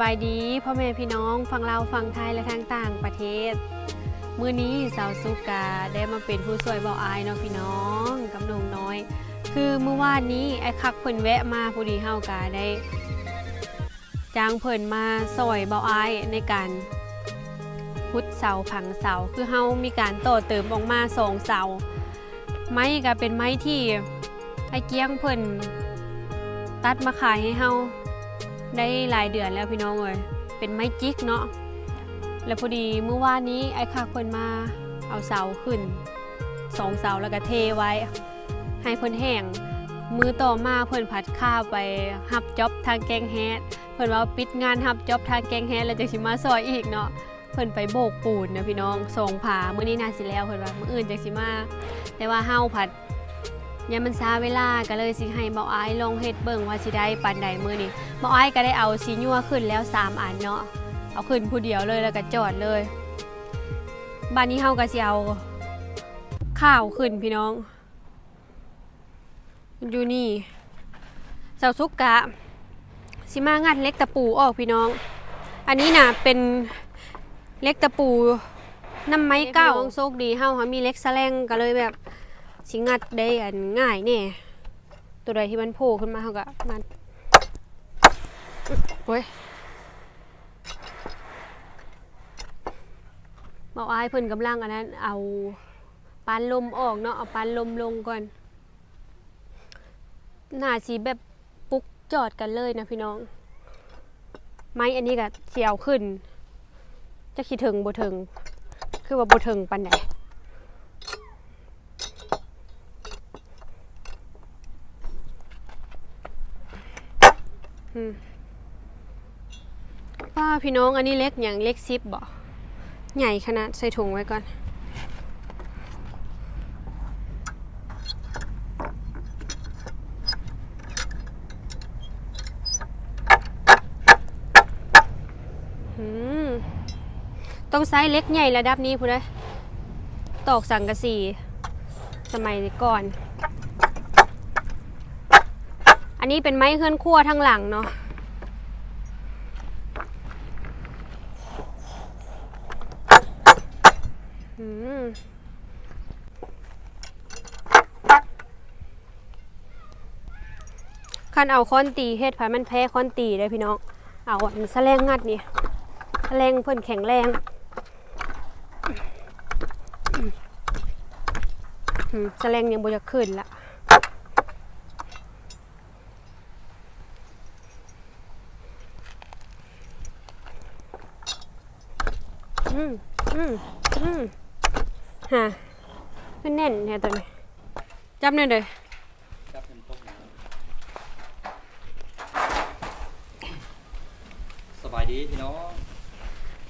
บายดีพ่อแม่พี่น้องฟังเราฟังไทยและทางต่างประเทศ มื้อนี้สาวสุกาได้มาเป็นผู้ช่วยเบาอายเนาะพี่น้องกับน้องน้อย คือเมื่อวานนี้ไอ้คักเพิ่นแวะมาพอดีเฮากาได้จ้างเพิ่นมาซอยเบาอายในการพุดเสาผังเสาคือเฮามีการต่อเติมออกมาสองเสา ไม้ก็เป็นไม้ที่ไอ้เกี้ยงเพิ่นตัดมาขายให้เฮา ได้หลายเดือนแล้วพี่น้องเอ้ยเป็นไม้จิกเนาะแล้วพอดีเมื่อวานนี้ไอ้คักเพิ่นมาเอาเสาขึ้นสองเสาแล้วก็เทไว้ ให้เพิ่นแห้งมือต่อมาเพิ่นผัดข้าวไปฮับจ็อบทางแกงแฮดเพิ่นว่าปิดงานฮับจ็อบทางแกงแฮดแล้วจังสิมาซอยอีกเนาะเพิ่นไปโบกปูนนะพี่น้องส่งผามื้อนี้น่าสิแล้วเพิ่นว่ามื้ออื่นจังสิมาแต่ว่าเฮาผัด ยังมันช้าเวลาก็เลยสิให้เบาอ้ลองเฮ็ดเบิ่งว่าสิได้ปานใดมื้อนี้หมออ้ก็ได้เอาสีญัวขึ้นแล้ว3อันเนาะเอาขึ้นผู้เดียวเลยแล้วก็จอดเลยบ้านนี้เฮาก็สิเอาข้าวขึ้นพี่น้องอยู่นี่เสาซุกกะสิมางัดเล็กตะปูออกพี่น้อง อันนี้น่ะเป็นเล็กตะปูน้ำไม้เก้าโชคดีเฮาค่ะมีเล็กแสลงก็เลยแบบ สิงัดได้อันง่ายแน่ตัวใดที่มันโผล่ขึ้นมาเฮาก็งัดโอ้ยบอกอายเพิ่นกำลังอันนั้น เอาปานลมออกเนาะเอาปานลมลงก่อนหน้าสีแบบปุ๊กจอดกันเลยนะพี่น้อง ไม้อันนี้ก็เสียวขึ้น จะคิดถึงบ่ถึง คือว่าบ่ถึงปันไหน ป้าพี่น้องอันนี้เล็กอย่างเล็กซิปบ่ใหญ่ขนาดใส่ถุงไว้ก่อนอืมต้องใช้เล็กใหญ่ระดับนี้พูดเลยตอกสังกะสี สมัยก่อน อันนี้เป็นไม้เคลื่อนขั้วทางหลังเนาะอืมคันเอาค้อนตีเฮ็ดไผมันแพ้ค้อนตีเลยพี่น้อง เอาอันแสลงงัดนี่แสลงเพิ่นแข็งแรงอืมแสลงยังบ่จะขึ้นละอืมอืมอืมฮะ มันแน่นแท้ตัวนี้จับหน่อยเด้อครับเป็นต้มน้ำสบายดีพี่น้อง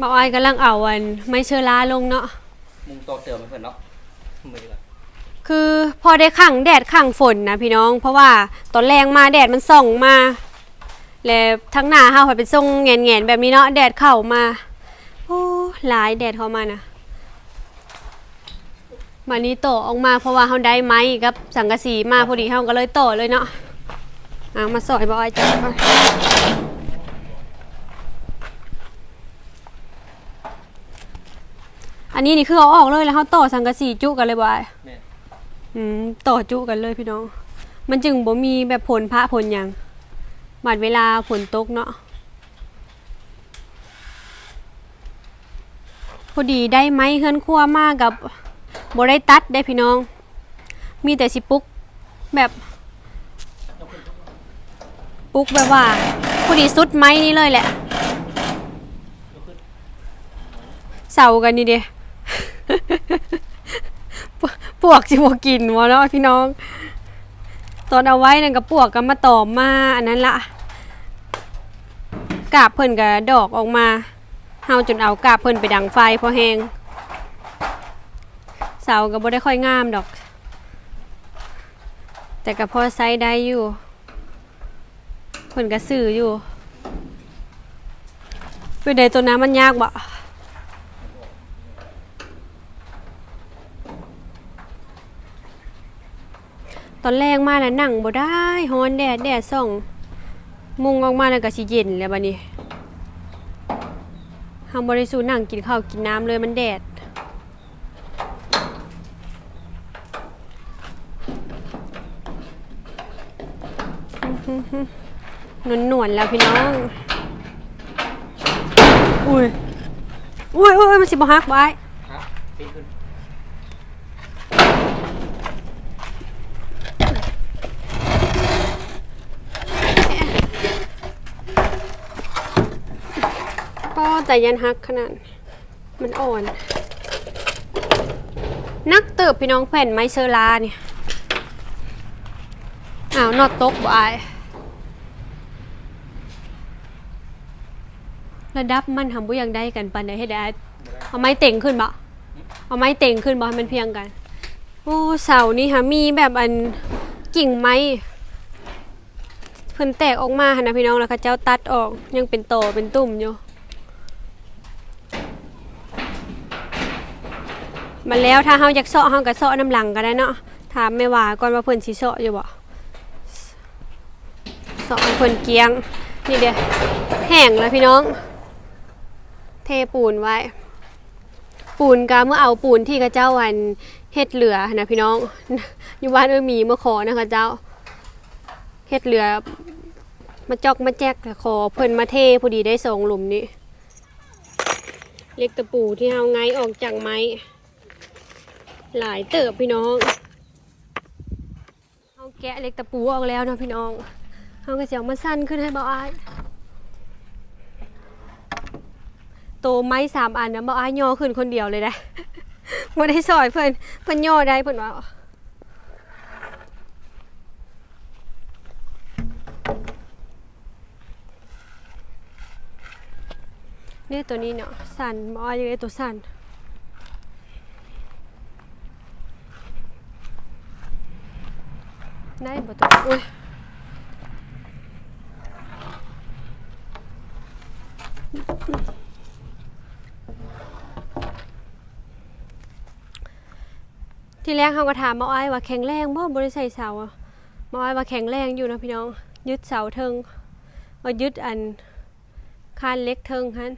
บ่าวอ้ายกำลังเอาอันไม้เชื้อราลงเนาะมุงต่อเติมให้เพื่อนเนาะมือละคือพอได้ขังแดดขังฝนนะพี่น้อง เพราะว่าตอนแรงมาแดดมันส่องมา แล้วทั้งหน้าเฮาไปเป็นทรงแงนๆแบบนี้เนาะแดดเข้ามาโอ้หลายแดดเข้ามานะ มานี้โตออกมาเพราะว่าเฮาได้ไม้กับสังกะสีมาพอดีเฮาก็เลยโตเลยเนาะอะมาสอยบ่อ้อยจ้ะอันนี้นี่คือเอาออกเลยแล้วเฮาต่อสังกะสีจุกันเลยบ่อ้ายแม่อืมต่อจุกันเลยพี่น้อง มันจึงบ่มีแบบผลพระผลหยังบัดเวลาฝนตกเนาะพอดีได้ไม้เคลื่อนครัวมากกับ บ่ได้ตัดได้พี่น้อง มีแต่สิปุกแบบปุกแบบว่าพอดีสุดไม้นี้เลยแหละ เสากันนี่เดีปวปวกสิบกินวะเนาะพี่น้อง ตอนเอาไว้นั่นกับปวกก็มาต่อมาอันนั้นละกาบเพิ่นกับดอกออกมาเฮาจนเอากาบเพิ่นไปดังไฟพอแห้ง สาก็บ่ได้ค่อยงามดอก แต่ก็พอใช้ได้อยู่เพิ่นก็ซื้ออยู่เป็นไดตัวน้ำมันยากบ่ตอนแรกมาน่ะนั่งบ่ได้ฮ้อนแดดแดดส่อง มุงออกมาแล้วก็สิเย็นแล้วบัดนี้เฮาบ่ได้สู้นั่งกินข้าวกินน้ำเลยมันแดด นวลนวลๆแล้วพี่น้อง อุ้ย อุ้ยอุ้ยมันสิบ่ฮักบ่ไอ้ฮะปีนขึ้นก็แต่ยันฮักขนาด มันอ่อน นักเติบพี่น้องแผ่นไม้เชอราเนี่ย อ้าวนอดตกบ่อาย ระดับมันทำบุยังได้กันปันได้ให้ได้เอาไม้เต่งขึ้นบ่เอาไม้เต่งขึ้นบ่ให้มันเพียงกัน โอ้เสานี่ค่ะมีแบบอันกิ่งไม้เพิ่นแตกออกมาหั่นนะพี่น้องแล้วเขาเจ้าตัดออกยังเป็นโตเป็นตุ่มอยู่มาแล้วถ้าเฮาอยากเซาะเฮาก็เซาะน้ำหลังก็ได้เนาะถามแม่ว่าก่อนว่าเพิ่นสิเซาะอยู่บ่เซาะเพิ่นเกียงนี่เด้อแห้งแล้วพี่น้อง ทปูนไว้ ปูนก็เมื่อเอาปูนที่กระเจ้าวันเฮ็ดเหลือนะพี่น้องอยู่บ้านเออมีเมื่อขอนะคะเจ้าเฮ็ดเหลือมาจอกมาแจกแต่ขอเพิ่นมาเทพอดีได้สองหลุมนี้เล็กตะปูที่เอาไงออกจากไม้หลายเติบพี่น้องเอาแกะเล็กตะปูออกแล้วนะพี่น้องเอากระเสียวมาสั้นขึ้นให้เบาอาย โตไม้สามอันนะบ่อายย่อขึ้นคนเดียวเลยนะบ่ได้ซอยเพิ่นเพิ่นย่อได้เพิ่นว่าเนี่ยตัวนี้เนาะสั่นบ่อายยังได้ตัวสั่นได้บ่ตัวอุ้ย ทีแรกเขาก็ถามมาอ้ายว่าแข็งแรงบ่บริใส่เสาอะมาอ้ายว่าแข็งแรงอยู่นะพี่น้อง ยึดเสาเทิงเอายึดอันคานเล็กเทิงฮัน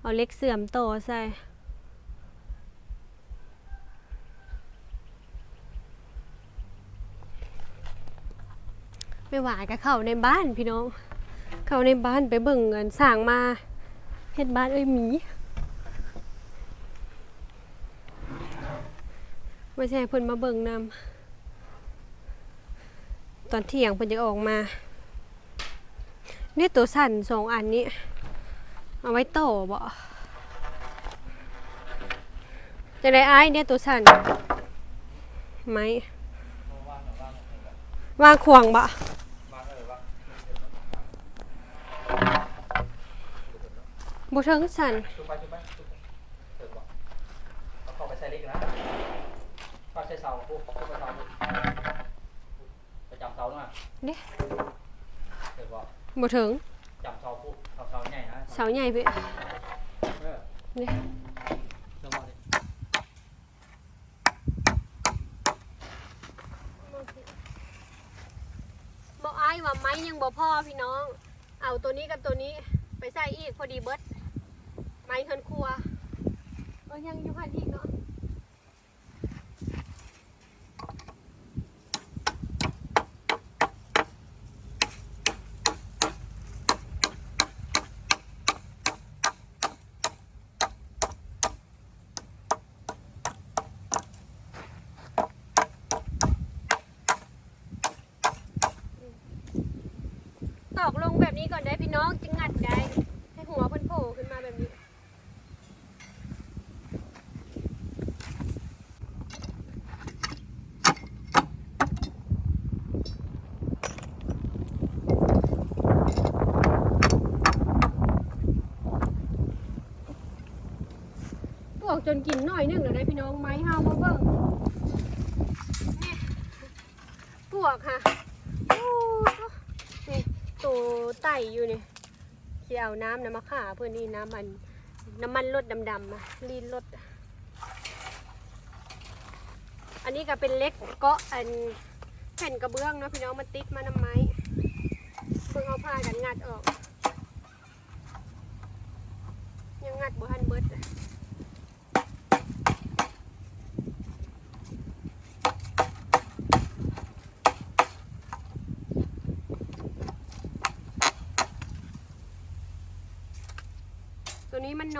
เอาเล็กเสื่อมโตใส่ไม่หวานก็เข้าในบ้านพี่น้อง เข้าในบ้านไปเบิ่งเงินสร้างมาเฮ็ดบ้านเอ้ยหมี ไม่ใช่เพิ่นมาเบิ่งนำตอนเที่ยงเพิ่นจะออกมาเนี่ยตัวสั่นสองอันนี้ เอาไว้โตบ่จะได้อ้ายเนี่ยตัวสั่นไหมวางขวางบ่มาเออว่าบ่เทิงสั่นชุบไปชุบไปชุบไปเติมบ่เอาเข้าไปใส่เล็กนะ ใส่เสาพวกเข้าไปเสาพวกไปจำเสาหน่อยเด้เติมบ่บ่เทิงจำเสาพวกเสาเสาใหญ่นะเสาใหญ่ไปเออนี่ลงมาดิบ่อ้ายว่าไม้ยังบ่พอพี่น้อง เอาตัวนี้กับตัวนี้ไปใส่อีกพอดีเบิดไม้เฮือนครัวเออยังอยู่พันอีกเนาะ อกลงแบบนี้ก่อนได้พี่น้องจึงงัดได้ ให้หัวเพิ่นโผล่ขึ้นมาแบบนี้ปวกจนกินหน่อยหนึงแล้วได้พี่น้องไม้ห้าวมาเบิ่งนี่ปวกค่ะ ตไต่อยู่นี่สิเอาน้ำนะมาขาเพื่อนนี่น้ำมัน น้ำมันรดดำๆมาลีนรดอันนี้ก็เป็นเล็กเกาะอันแผ่นกระเบื้องเนาะพี่น้องมันติดมาน้ำไม้เพิ่งเอาผ้ากันงัดออก ยัง งัดบ่ทันเบิดตัว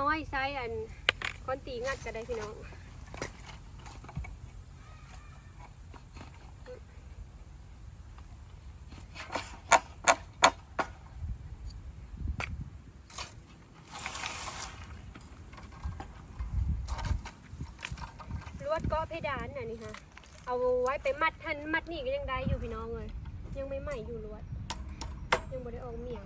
น้อยไซส์อันคอนตีงัดก็ได้พี่น้องลวดเก็เพดานน่ะนี่ค่ะ เอาไว้ไปมัดทันมัดนี่ก็ยังได้อยู่พี่น้องเลย ยังไม่ใหม่อยู่ลวด ยังบ่ได้ออกเมียง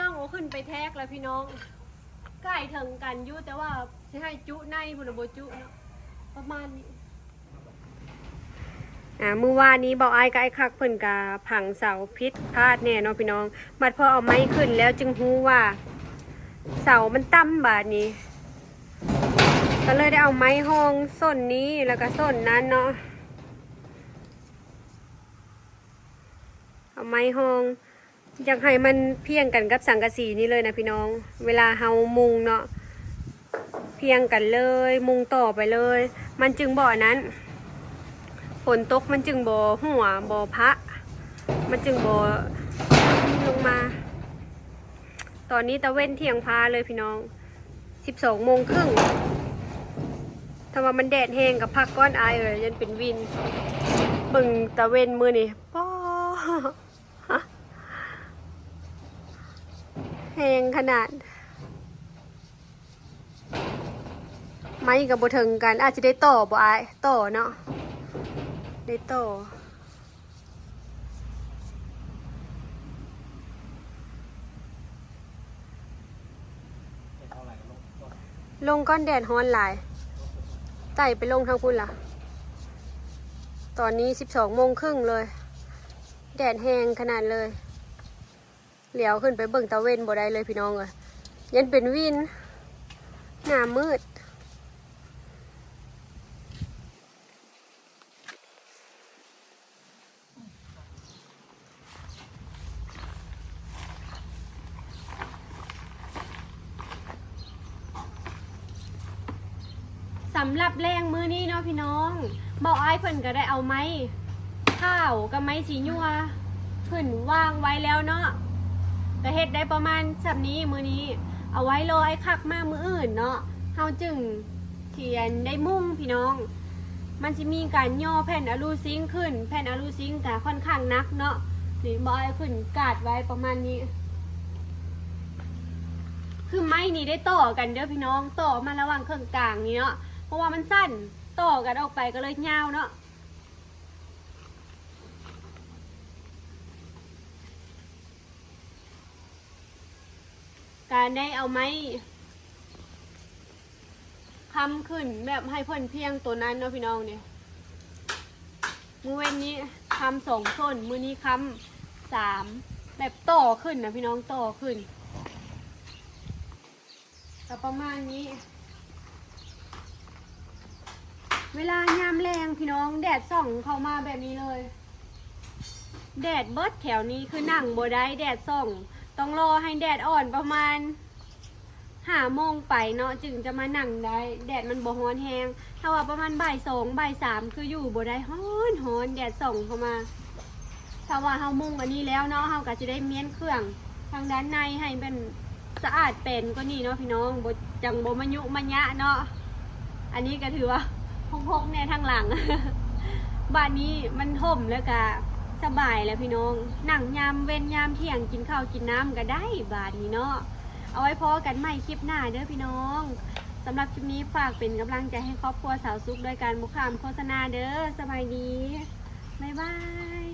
ล่องเอาขึ้นไปแท็กแล้วพี่น้องใกล้ถึงกันอยู่แต่ว่าสิให้จุในพุ่นน่ะบ่จุเนาะประมาณนี้อ่าเมื่อวานนี้เบาไอ้กับไอ้คักเพิ่นกาผังเสาพิษพลาดแน่เนาะพี่น้องบัดพอเอาไม้ขึ้นแล้วจึงฮู้ว่า เสามันต่ำบาดนี้ ก็เลยได้เอาไม้ห้องส้นนี้แล้วก็ส้นนั้นเนาะเอาไม้ห้อง อยากให้มันเพียงกันกับสังกะสีนี้เลยนะพี่น้อง เวลาเฮามุงเนาะเพียงกันเลย มุงต่อไปเลย มันจึงบ่อนั้นฝนตกมันจึงบ่หัวบ่พระ มันจึงบ่ลงมา ตอนนี้ตะเว้นเที่ยงพาเลยพี่น้องสิบสองโมงครึ่งถ้าว่ามันแดดแห้งกับพักก้อนอายเอ่ยยันเป็นวินบิ่งตะเว้นมือนี่ป้อ แหงขนาด ไม้กับบถึงกันอาจจะได้ต่อบ่อายต่อเนาะได้ต่อเห็นเท่าไหร่ก็ลงลงลงก้อนแดดฮ้อนหลายไต่ไปลงทางพุ่นล่ะ ตอนนี้สิบสองโมงครึ่งเลย แดดแห้งขนาดเลย เหลียวขึ้นไปเบิ่งตะเวนบ่ได้เลยพี่น้องเอ้ยยันเป็นวินหน้ามืด สำหรับแรงมือนี้เนาะพี่น้องบอกไอ้เพิ่นก็ได้เอาไม้ข้าวกับไม้สีญัวเพิ่นวางไว้แล้วเนาะ ก็เฮ็ดได้ประมาณสับนี้มือนี้ เอาไว้รอไอ้คักมามืออื่นเนาะเฮาจึงเทียนได้มุ่งพี่น้อง มันจะมีการย่อแผ่นอะลูซิงขึ้น แผ่นอะลูซิงค์ก็ค่อนข้างนักเนาะนี่บอกไอ้ายเพิ่นกาดไว้ประมาณนี้ คือไม้นี่ได้ต่อกันเด้อพี่น้องต่อมาระหว่างเครื่องกลางนี่เนาะเพราะว่ามันสั้นต่อกันออกไปก็เลยยาวเนาะ การได้เอาไม้คำขึ้นแบบให้เพิ่นเพียงตัวนั้นเนาะพี่น้องเนี่ยมือเว้นนี้คำสองส้น มือนี้คำสามแบบต่อขึ้นนะพี่น้องต่อขึ้นก็ประมาณนี้ เวลายามแรงพี่น้องแดดส่องเข้ามาแบบนี้เลย แดดเบิดแถวนี้คือนั่งบ่ได้แดดส่อง ต้องรอให้แดดอ่อนประมาณห้าโมงไปเนาะจึงจะมาหนังได้ แดดมันบ่ฮ้อนแฮงถ้าว่าประมาณบ่ายสองบ่ายสามคืออยู่บ่ได้ฮ้อนฮ้อนแดดส่องเข้ามา ถ้าว่าเฮามุ่งอันนี้แล้วเนาะเฮาก็จะได้เมียนเครื่องทางด้านในให้เป็นสะอาดเป็นก็นี่เนาะพี่น้องบ่จังบ่มายุมายะเนาะอันนี้ก็ถือว่าพกๆแน่ทางหลัง บ้านนี้มันห่มแล้วก็ สบายแล้วพี่น้องนั่งยามเว้นยามเที่ยงกินข้าวกินน้ำก็ได้บาดนี้เนาะเอาไว้พอกันใหม่คลิปหน้าเด้อพี่น้องสำหรับคลิปนี้ฝากเป็นกำลังใจให้ครอบครัวสาวซุกด้วยการบุคคามโฆษณาเด้อสบายดีบ๊ายบาย